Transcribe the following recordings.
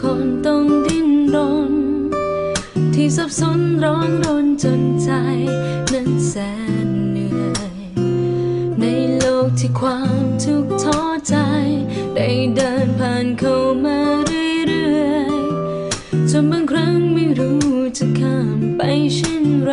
คนต้องดิ้นรน ที่สับสนร้อนรนจนใจนั้นแสนเหนื่อย ในโลกที่ความทุกข์ท้อใจ ได้เดินผ่านเข้ามาเรื่อยๆจนบางครั้งไม่รู้จะข้ามไปเช่นไร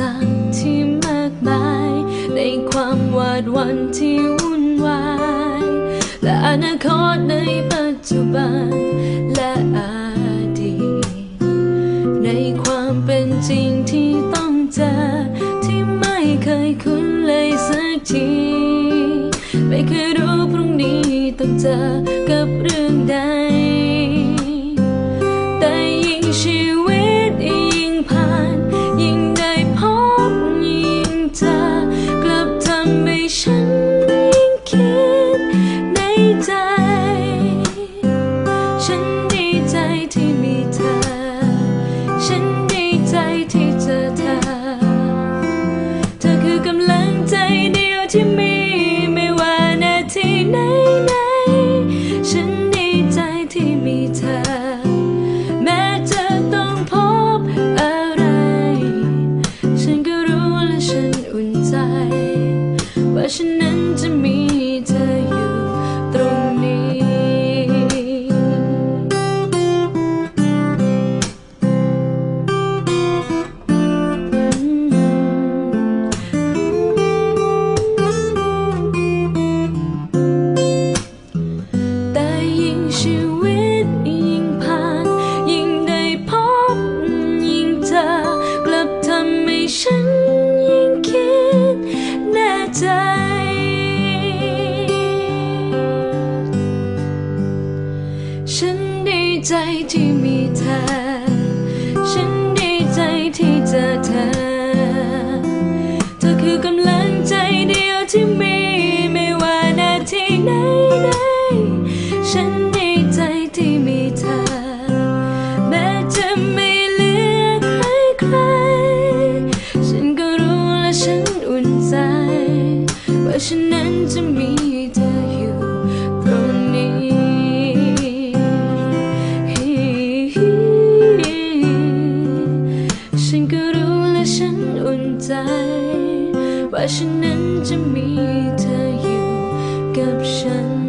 อุปสรรคที่มากมาย ในความหวาดวันที่วุ่นวาย และอนาคตในปัจจุบัน และอดีต ในความเป็นจริงที่ต้องเจอ ที่ไม่เคยคุ้นเลยสักที ไม่เคยรู้พรุ่งนี้ต้องเจอกับเรื่องใด ฉันนั้นจะมีเธออยู่ตรงนี้ แต่ยิ่งชีวิตยิ่งผ่าน ยิ่งได้พบยิ่งเจอกลับทำให้ฉัน ใจที่มีเธอ ฉันดีใจที่เจอเธอ เธอคือกำลังใจเดียวที่มี ไม่ว่านาทีไหนไหนๆฉันดีใจที่มีเธอ แม้จะไม่เหลือใครใครๆฉันก็รู้และฉันอุ่นใจ ว่าฉัน รู้และฉันอุ่นใจ ว่าฉันนั้นจะมีเธออยู่กับฉัน